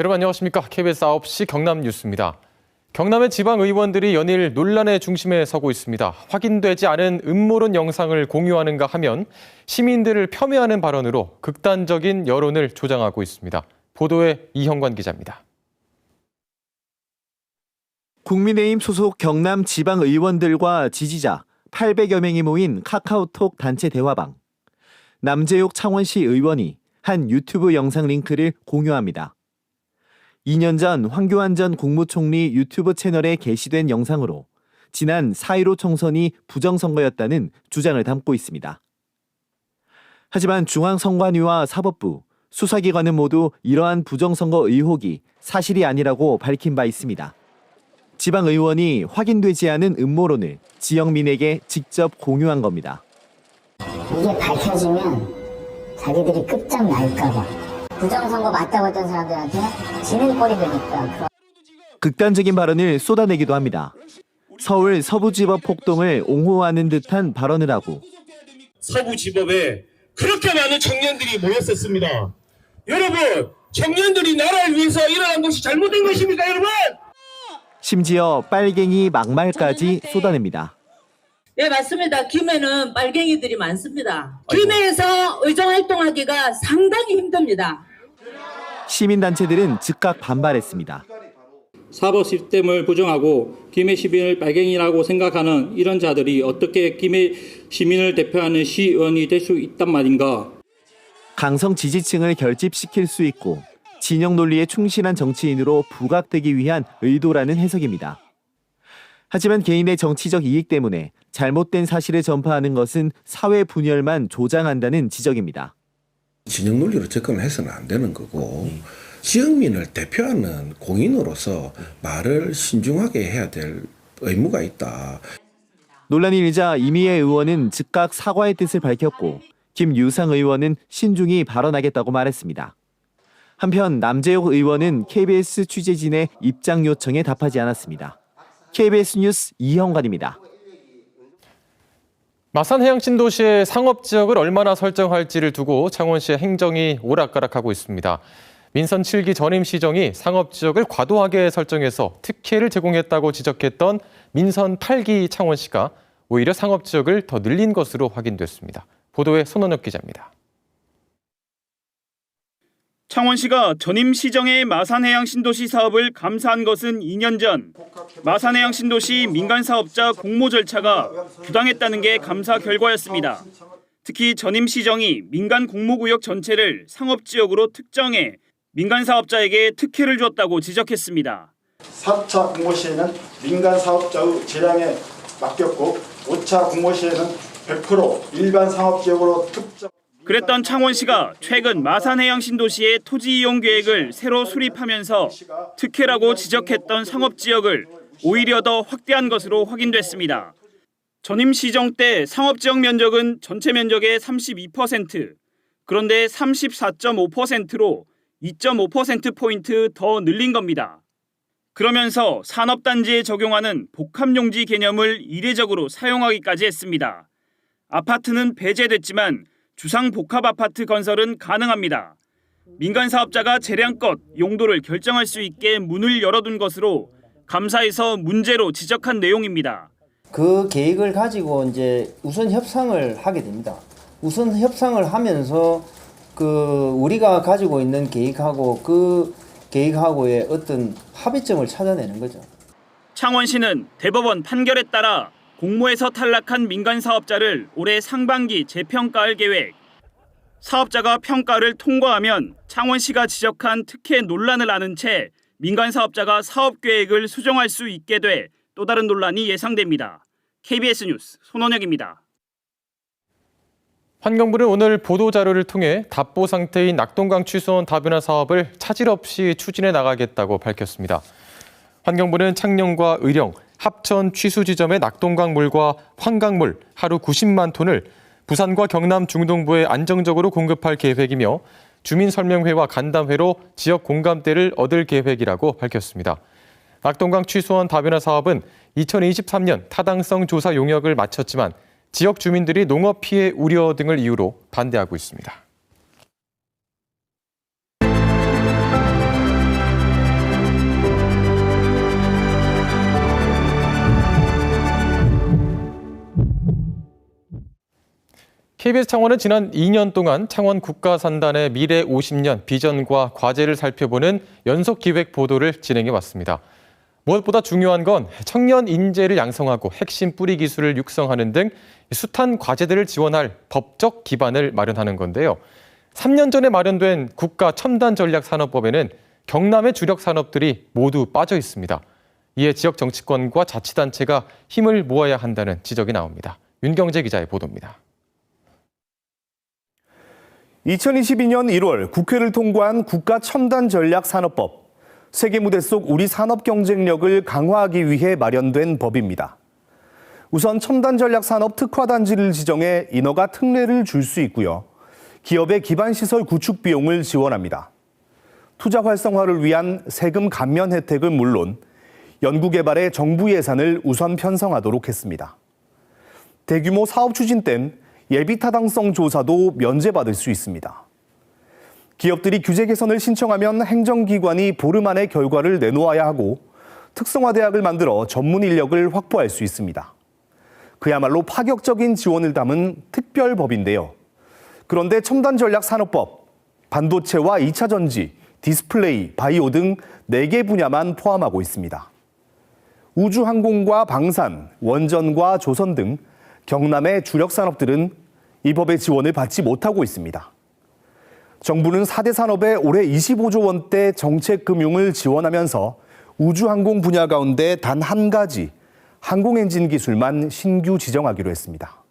여러분 안녕하십니까? KBS 9시 경남 뉴스입니다. 경남의 지방 의원들이 연일 논란의 중심에 서고 있습니다. 확인되지 않은 음모론 영상을 공유하는가 하면 시민들을 폄훼하는 발언으로 극단적인 여론을 조장하고 있습니다. 보도에 이형관 기자입니다. 국민의힘 소속 경남 지방 의원들과 지지자 800여 명이 모인 카카오톡 단체 대화방. 남재욱 창원시 의원이 한 유튜브 영상 링크를 공유합니다. 2년 전 황교안 전 국무총리 유튜브 채널에 게시된 영상으로 지난 4.15 총선이 부정선거였다는 주장을 담고 있습니다. 하지만 중앙선관위와 사법부, 수사기관은 모두 이러한 부정선거 의혹이 사실이 아니라고 밝힌 바 있습니다. 지방 의원이 확인되지 않은 음모론을 지역민에게 직접 공유한 겁니다. 이게 밝혀지면 자기들이 끝장 날까봐 부정선거 맞다고 했던 사람들한테 지는 꼴이 되니까 극단적인 발언을 쏟아내기도 합니다. 서울 서부지법 폭동을 옹호하는 듯한 발언을 하고 서부지법에 그렇게 많은 청년들이 모였었습니다. 여러분, 청년들이 나라를 위해서 일어난 것이 잘못된 것입니까, 여러분? 심지어 빨갱이 막말까지 쏟아냅니다. 네, 맞습니다. 김해는 빨갱이들이 많습니다. 김해에서 의정활동하기가 상당히 힘듭니다. 시민단체들은 즉각 반발했습니다. 사법 시스템을 부정하고 김해 시민을 빨갱이라고 생각하는 이런 자들이 어떻게 김해 시민을 대표하는 시의원이 될 수 있단 말인가? 강성 지지층을 결집시킬 수 있고 진영 논리에 충실한 정치인으로 부각되기 위한 의도라는 해석입니다. 하지만 개인의 정치적 이익 때문에 잘못된 사실을 전파하는 것은 사회 분열만 조장한다는 지적입니다. 진영 논리로 접근을 해서는 안 되는 거고 지역민을 대표하는 공인으로서 말을 신중하게 해야 될 의무가 있다. 논란이 일자 이미애 의원은 즉각 사과의 뜻을 밝혔고 김유상 의원은 신중히 발언하겠다고 말했습니다. 한편 남재욱 의원은 KBS 취재진의 입장 요청에 답하지 않았습니다. KBS 뉴스 이형관입니다. 마산 해양 신도시의 상업 지역을 얼마나 설정할지를 두고 창원시의 행정이 오락가락하고 있습니다. 민선 7기 전임 시정이 상업 지역을 과도하게 설정해서 특혜를 제공했다고 지적했던 민선 8기 창원시가 오히려 상업 지역을 더 늘린 것으로 확인됐습니다. 보도에 손원혁 기자입니다. 창원시가 전임 시정의 마산해양 신도시 사업을 감사한 것은 2년 전 마산해양 신도시 민간 사업자 공모 절차가 부당했다는 게 감사 결과였습니다. 특히 전임 시정이 민간 공모구역 전체를 상업지역으로 특정해 민간 사업자에게 특혜를 줬다고 지적했습니다. 4차 공모 시에는 민간 사업자의 재량에 맡겼고 5차 공모 시에는 100% 일반 상업지역으로 특정 그랬던 창원 시가 최근 마산해양 신도시의 토지 이용 계획을 새로 수립하면서 특혜라고 지적했던 상업 지역을 오히려 더 확대한 것으로 확인됐습니다. 전임 시정 때 상업 지역 면적은 전체 면적의 32%, 그런데 34.5%로 2.5%포인트 더 늘린 겁니다. 그러면서 산업단지에 적용하는 복합용지 개념을 이례적으로 사용하기까지 했습니다. 아파트는 배제됐지만 주상 복합 아파트 건설은 가능합니다. 민간 사업자가 재량껏 용도를 결정할 수 있게 문을 열어둔 것으로 감사에서 문제로 지적한 내용입니다. 그 계획을 가지고 이제 우선 협상을 하게 됩니다. 우선 협상을 하면서 그 우리가 가지고 있는 계획하고 그 계획하고의 어떤 합의점을 찾아내는 거죠. 창원시는 대법원 판결에 따라 공모에서 탈락한 민간 사업자를 올해 상반기 재평가할 계획. 사업자가 평가를 통과하면 창원시가 지적한 특혜 논란을 아는 채 민간 사업자가 사업 계획을 수정할 수 있게 돼 또 다른 논란이 예상됩니다. KBS 뉴스 손원혁입니다. 환경부는 오늘 보도자료를 통해 답보 상태인 낙동강 취수원 다변화 사업을 차질 없이 추진해 나가겠다고 밝혔습니다. 환경부는 창녕과 의령, 합천 취수 지점의 낙동강 물과 환강물 하루 90만 톤을 부산과 경남 중동부에 안정적으로 공급할 계획이며 주민 설명회와 간담회로 지역 공감대를 얻을 계획이라고 밝혔습니다. 낙동강 취수원 다변화 사업은 2023년 타당성 조사 용역을 마쳤지만 지역 주민들이 농업 피해 우려 등을 이유로 반대하고 있습니다. KBS 창원은 지난 2년 동안 창원 국가산단의 미래 50년 비전과 과제를 살펴보는 연속 기획 보도를 진행해 왔습니다. 무엇보다 중요한 건 청년 인재를 양성하고 핵심 뿌리 기술을 육성하는 등 숱한 과제들을 지원할 법적 기반을 마련하는 건데요. 3년 전에 마련된 국가 첨단 전략 산업법에는 경남의 주력 산업들이 모두 빠져 있습니다. 이에 지역 정치권과 자치단체가 힘을 모아야 한다는 지적이 나옵니다. 윤경재 기자의 보도입니다. 2022년 1월 국회를 통과한 국가 첨단 전략 산업법. 세계 무대 속 우리 산업 경쟁력을 강화하기 위해 마련된 법입니다. 우선 첨단 전략 산업 특화 단지를 지정해 인허가 특례를 줄 수 있고요. 기업의 기반 시설 구축 비용을 지원합니다. 투자 활성화를 위한 세금 감면 혜택은 물론 연구 개발에 정부 예산을 우선 편성하도록 했습니다. 대규모 사업 추진 땐 예비 타당성 조사도 면제받을 수 있습니다. 기업들이 규제 개선을 신청하면 행정기관이 보름 안에 결과를 내놓아야 하고 특성화 대학을 만들어 전문 인력을 확보할 수 있습니다. 그야말로 파격적인 지원을 담은 특별법인데요. 그런데 첨단 전략 산업법, 반도체와 2차 전지, 디스플레이, 바이오 등 4개 분야만 포함하고 있습니다. 우주항공과 방산, 원전과 조선 등 경남의 주력 산업들은 이 법의 지원을 받지 못하고 있습니다. 정부는 4대 산업에 올해 25조 원대 정책 금융을 지원하면서 우주항공 분야 가운데 단 한 가지 항공엔진 기술만 신규 지정하기로 했습니다.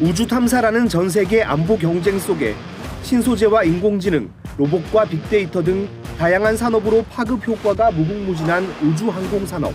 우주 탐사라는 전 세계 안보 경쟁 속에 신소재와 인공지능, 로봇과 빅데이터 등 다양한 산업으로 파급 효과가 무궁무진한 우주 항공 산업.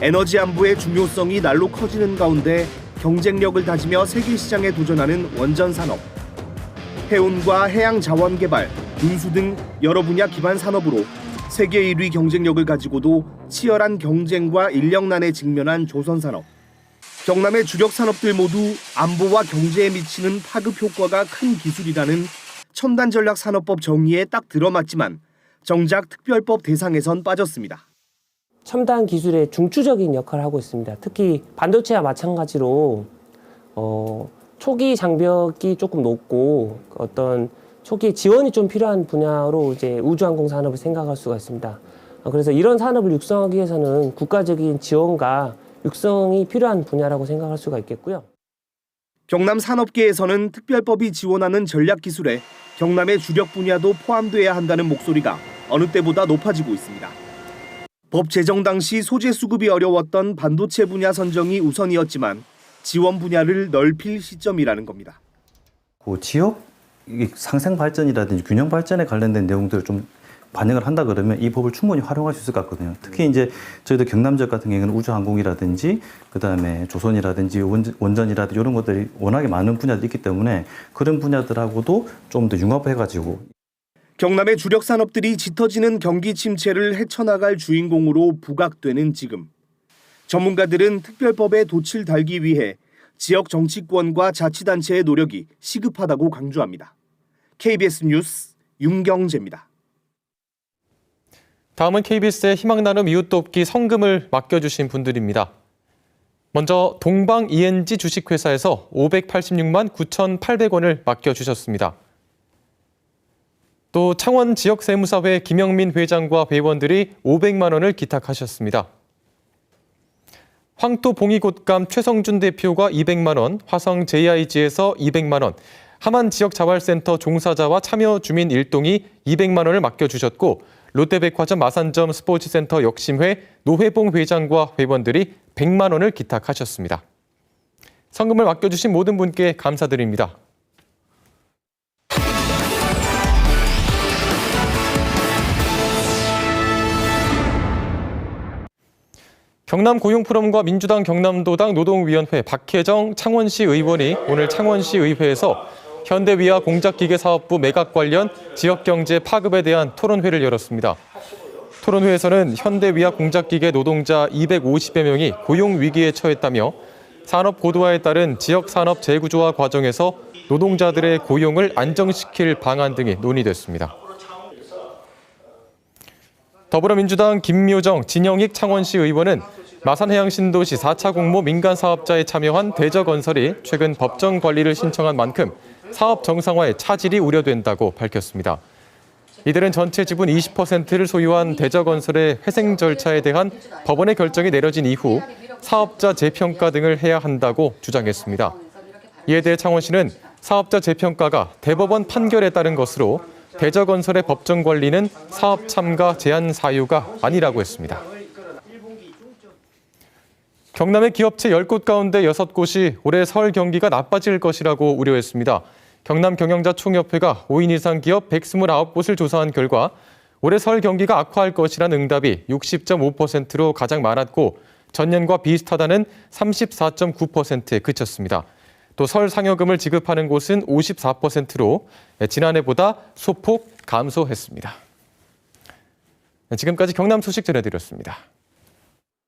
에너지 안보의 중요성이 날로 커지는 가운데 경쟁력을 다지며 세계 시장에 도전하는 원전 산업. 해운과 해양 자원 개발, 운수 등 여러 분야 기반 산업으로 세계 1위 경쟁력을 가지고도 치열한 경쟁과 인력난에 직면한 조선 산업. 경남의 주력 산업들 모두 안보와 경제에 미치는 파급 효과가 큰 기술이라는 첨단 전략 산업법 정의에 딱 들어맞지만 정작 특별법 대상에선 빠졌습니다. 첨단 기술의 중추적인 역할을 하고 있습니다. 특히 반도체와 마찬가지로 어, 초기 장벽이 조금 높고 어떤 초기 지원이 좀 필요한 분야로 이제 우주항공 산업을 생각할 수가 있습니다. 어, 그래서 이런 산업을 육성하기 위해서는 국가적인 지원과 육성이 필요한 분야라고 생각할 수가 있겠고요. 경남 산업계에서는 특별법이 지원하는 전략 기술에 경남의 주력 분야도 포함돼야 한다는 목소리가 어느 때보다 높아지고 있습니다. 법 제정 당시 소재 수급이 어려웠던 반도체 분야 선정이 우선이었지만 지원 분야를 넓힐 시점이라는 겁니다. 그 지역 이 상생 발전이라든지 균형 발전에 관련된 내용들을 좀 반영을 한다 그러면 이 법을 충분히 활용할 수 있을 것 같거든요. 특히 이제 저희도 경남 지역 같은 경우는 우주항공이라든지 그다음에 조선이라든지 원전, 원전이라든지 이런 것들이 워낙에 많은 분야들이 있기 때문에 그런 분야들하고도 좀 더 융합해 가지고 경남의 주력 산업들이 짙어지는 경기 침체를 헤쳐나갈 주인공으로 부각되는 지금 전문가들은 특별법에 돛을 달기 위해 지역 정치권과 자치단체의 노력이 시급하다고 강조합니다. KBS 뉴스 윤경재입니다. 다음은 KBS의 희망 나눔 이웃 돕기 성금을 맡겨주신 분들입니다. 먼저 동방 ENG 주식회사에서 586만 9,800원을 맡겨주셨습니다. 또 창원 지역세무사회 김영민 회장과 회원들이 500만 원을 기탁하셨습니다. 황토 봉이곶감 최성준 대표가 200만 원, 화성 JIG에서 200만 원, 하만 지역자활센터 종사자와 참여 주민 일동이 200만 원을 맡겨주셨고 롯데백화점 마산점 스포츠센터 역심회 노회봉 회장과 회원들이 100만 원을 기탁하셨습니다. 성금을 맡겨주신 모든 분께 감사드립니다. 경남 고용포럼과 민주당 경남도당 노동위원회 박혜정 창원시 의원이 오늘 창원시 의회에서 현대위아 공작기계 사업부 매각 관련 지역경제 파급에 대한 토론회를 열었습니다. 토론회에서는 현대위아 공작기계 노동자 250여 명이 고용 위기에 처했다며 산업 고도화에 따른 지역 산업 재구조화 과정에서 노동자들의 고용을 안정시킬 방안 등이 논의됐습니다. 더불어민주당 김묘정, 진영익 창원시 의원은 마산해양신도시 4차 공모 민간 사업자에 참여한 대저건설이 최근 법정 관리를 신청한 만큼 사업 정상화에 차질이 우려된다고 밝혔습니다. 이들은 전체 지분 20%를 소유한 대저건설의 회생 절차에 대한 법원의 결정이 내려진 이후 사업자 재평가 등을 해야 한다고 주장했습니다. 이에 대해 창원시는 사업자 재평가가 대법원 판결에 따른 것으로 대저건설의 법정 관리는 사업 참가 제한 사유가 아니라고 했습니다. 경남의 기업체 10곳 가운데 6곳이 올해 설 경기가 나빠질 것이라고 우려했습니다. 경남 경영자 총협회가 5인 이상 기업 129곳을 조사한 결과 올해 설 경기가 악화할 것이라는 응답이 60.5%로 가장 많았고 전년과 비슷하다는 34.9%에 그쳤습니다. 또 설 상여금을 지급하는 곳은 54%로 지난해보다 소폭 감소했습니다. 지금까지 경남 소식 전해드렸습니다.